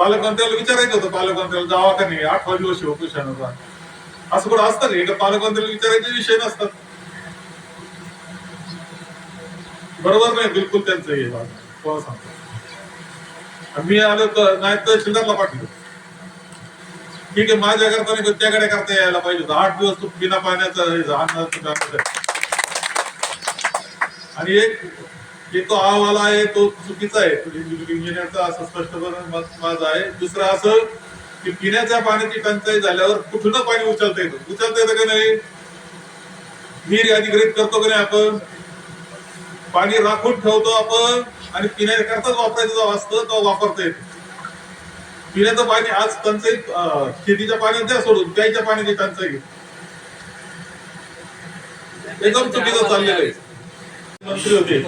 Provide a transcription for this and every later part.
पालकमंत्र्याला विचारायचं होतं. पालकमंत्र्याला जावा का नाही? आठवा दिवस उपोषणाचा असं कुठं असतं नाही का पालकमंत्र्याला विचारायचे विषय नसतात. बरोबर नाही? बिलकुल त्यांचं हे कोण सांगतो? मी आलो तर नाही तहसीलदारला पाठवलं. ठीक आहे माझ्या करता नाही त्याकडे करता यायला पाहिजे होतं. आठ दिवस तू बिना पाण्याचं हे आणि एक की तो अहवाल आहे तो चुकीचा आहे. इंजिनियरचा असं स्पष्टपणे माझा माझं आहे. दुसरं असं की पिण्याच्या पाण्याची टंचाई झाल्यावर कुठून पाणी उचलता येतं? उचलता येतं का नाही? विहीर अधिग्रहित करतो का नाही आपण? पाणी राखून ठेवतो आपण आणि पिण्याकरताच वापरायचं जेव्हा असतं तेव्हा वापरता येतं. पिण्याचं पाणी आज टंचाई शेतीच्या पाण्यात द्या सोडून प्यायच्या पाण्याची टंचाई. एकदम चुकीचं चाललेलं आहे. मंत्री होते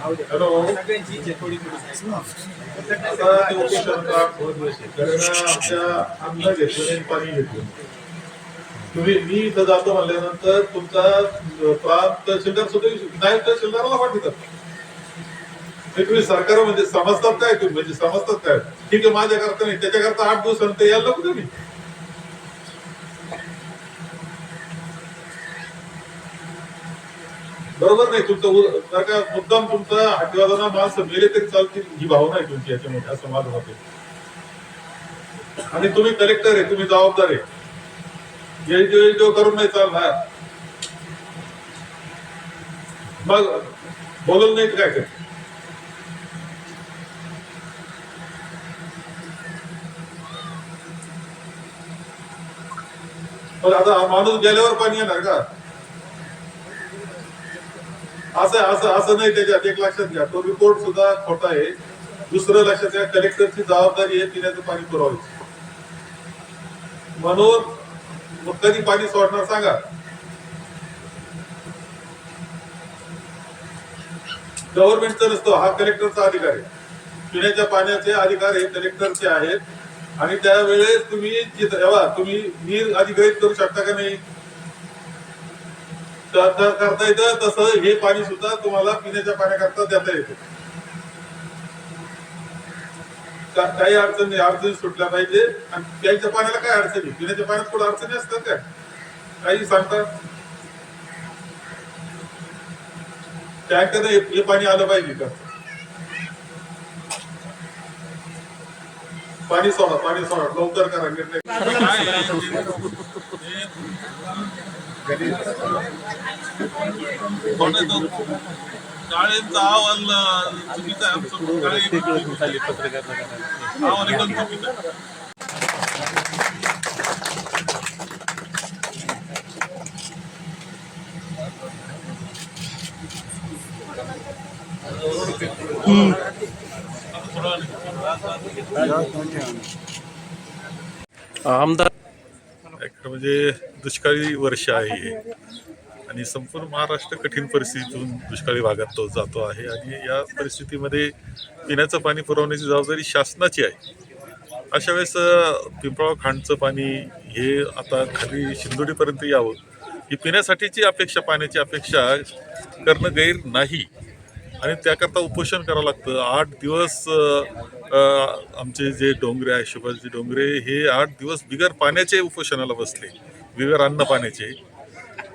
हॅलो आमच्या अन्न घेतलं पाणी घेतलं तुम्ही मी इथं जातो म्हणल्यानंतर तुमचा अं, प्रांत तहसीलदार सुद्धा नायब तहसीलदाराला पाठवतात तुम्ही सरकार म्हणजे समजतात काय तुम्ही? म्हणजे समजतात काय? ठीक आहे माझ्या करता नाही त्याच्याकरता आठ दिवसानंतर यायला नको तुम्ही. बरोबर नाही तुमचं जर का मुद्दाम तुमचा हातीवादाना माणसं मेले तरी चालतील ही भावना आहे तुमची याच्यामध्ये असं माझं होते आणि तुम्ही कलेक्टर आहे तुम्ही जबाबदार आहे. ये करून नाही चालणार. मग बोलून नाही काय कर पण आता माणूस गेल्यावर पाणी येणार का? असं असं असं नाही त्याच्यात एक लक्षात घ्या. तो रिपोर्ट सुद्धा खोटा आहे. दुसरं लक्षात घ्या कलेक्टरची जबाबदारी आहे पिण्याचं पाणी पुरवायची. म्हणून कधी पाणी सोडणार सांगा? गव्हर्नमेंटचा नसतो हा कलेक्टरचा अधिकार आहे. पिण्याच्या पाण्याचे अधिकार हे कलेक्टरचे आहेत. आणि त्यावेळेस तुम्ही तुम्ही नीर अधिग्रहित करू शकता का नाही? करता येतं तसं हे पाणी सुद्धा तुम्हाला पिण्याच्या पाण्याकरता देता येतं. काही अडचण नाही अडचणी सुटल्या पाहिजे. आणि प्यायच्या पाण्याला काय अडचणी पिण्याच्या पाण्यात कुठं अडचणी असतात काय? काही सांगतात टँकर हे हे पाणी आलं पाहिजे का? पाणी सोडा पाणी सोडा. लवकर करा निर्णय शाळेचा अहवाल अं, चुकीचा आहे आमचं काळे अहवाल एकदम चुकीचा आहे. आमदार एक म्हणजे दुष्काळी वर्ष आहे. आणि संपूर्ण महाराष्ट्र कठीण परिस्थितीतून दुष्काळी भागात तो जातो आहे. आणि या परिस्थितीमध्ये पिण्याचं पाणी पुरवण्याची जबाबदारी शासनाची आहे. अशा वेळेस पिंपळाव खांडचं पाणी हे आता खाली शिंदोडीपर्यंत यावं ही पिण्यासाठीची अपेक्षा पाण्याची अपेक्षा करणं गैर नाही. आणि त्याकरता उपोषण करावं लागतं. आठ दिवस आमचे जे डोंगरे आहे सुभाषजी डोंगरे हे आठ दिवस बिगर पाण्याचे उपोषणाला बसले. बिगर अन्न पाण्याचे.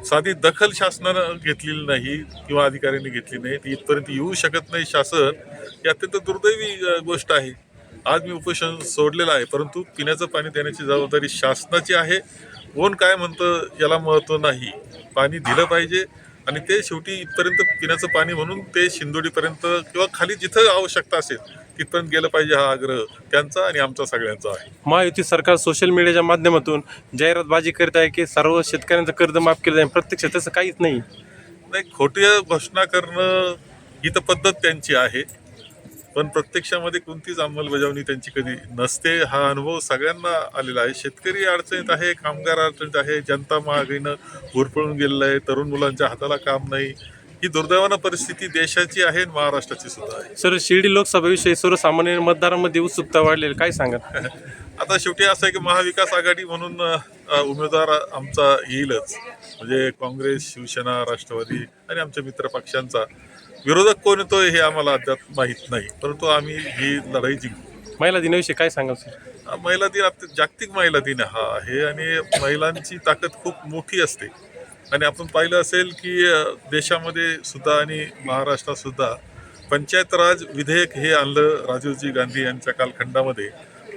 साधी दखल शासनानं घेतलेली नाही किंवा अधिकाऱ्यांनी घेतली नाही. ती इथपर्यंत येऊ शकत नाही शासन. ही अत्यंत दुर्दैवी गोष्ट आहे. आज मी उपोषण सोडलेलं आहे. परंतु पिण्याचं पाणी देण्याची जबाबदारी शासनाची आहे. कोण काय म्हणतं याला महत्त्व नाही. पाणी दिलं पाहिजे. आणि ते शेवटी इथपर्यंत पिण्याचं पाणी म्हणून ते शिंदोडीपर्यंत किंवा खाली जिथं आवश्यकता असेल तिथपर्यंत गेलं पाहिजे हा आग्रह त्यांचा आणि आमचा सगळ्यांचा आहे. महायुती सरकार सोशल मीडियाच्या माध्यमातून जाहिरातबाजी करत आहे की सर्व शेतकऱ्यांचं कर्ज माफ केलं जाईल प्रत्यक्ष तसं काहीच नाही. नाही खोट्या घोषणा करणं ही तर पद्धत त्यांची आहे. पण प्रत्यक्षामध्ये कोणतीच अंमलबजावणी त्यांची कधी नसते. हा अनुभव सगळ्यांना आलेला आहे. शेतकरी अडचणीत आहे कामगार अडचणीत आहे जनता महागाईनं होरपळून गेलेलं आहे तरुण मुलांच्या हाताला काम नाही. ही दुर्दैवानं परिस्थिती देशाची आहे आणि महाराष्ट्राची सुद्धा आहे. सर शिर्डी लोकसभेविषयी सर्वसामान्य मतदारांमध्ये उत्सुकता वाढलेली काय सांगा आता शेवटी असं आहे की महाविकास आघाडी म्हणून उमेदवार आमचा येईलच. म्हणजे काँग्रेस शिवसेना राष्ट्रवादी आणि आमच्या मित्र पक्षांचा. विरोधक कोण येतो हे आम्हाला अद्याप माहीत नाही. परंतु आम्ही ही लढाई जिंकू. महिला दिनाविषयी काय सांगाल सर? महिला दिन आता जागतिक महिला दिन हा आहे आणि महिलांची ताकद खूप मोठी असते. आणि आपण पाहिलं असेल की अ, देशामध्ये सुद्धा आणि महाराष्ट्रात सुद्धा पंचायत राज विधेयक हे आणलं राजीवजी गांधी यांच्या कालखंडामध्ये.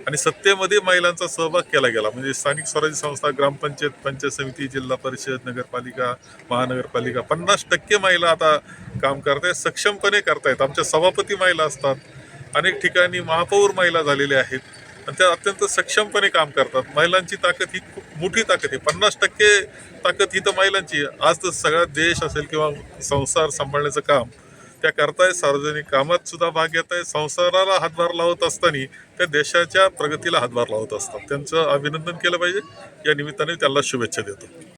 आणि सत्तेमध्ये महिलांचा सहभाग केला गेला. म्हणजे स्थानिक स्वराज्य संस्था ग्रामपंचायत पंचायत समिती जिल्हा परिषद नगरपालिका महानगरपालिका पन्नास टक्के महिला आता काम करतायत सक्षमपणे करतायत. आमच्या सभापती महिला असतात. अनेक ठिकाणी महापौर महिला झालेल्या आहेत. आणि त्या अत्यंत सक्षमपणे काम करतात. महिलांची ताकद ही खूप मोठी ताकद आहे. पन्नास टक्के ताकद ही तर महिलांची आज तर सगळा देश असेल किंवा संसार सांभाळण्याचं काम त्या करताय सार्वजनिक कामात सुद्धा भाग घेत आहेत संसाराला हातभार लावत असताना त्या देशाच्या प्रगतीला हातभार लावत असतात. त्यांचं अभिनंदन केलं पाहिजे. या निमित्ताने त्यांना शुभेच्छा देतो.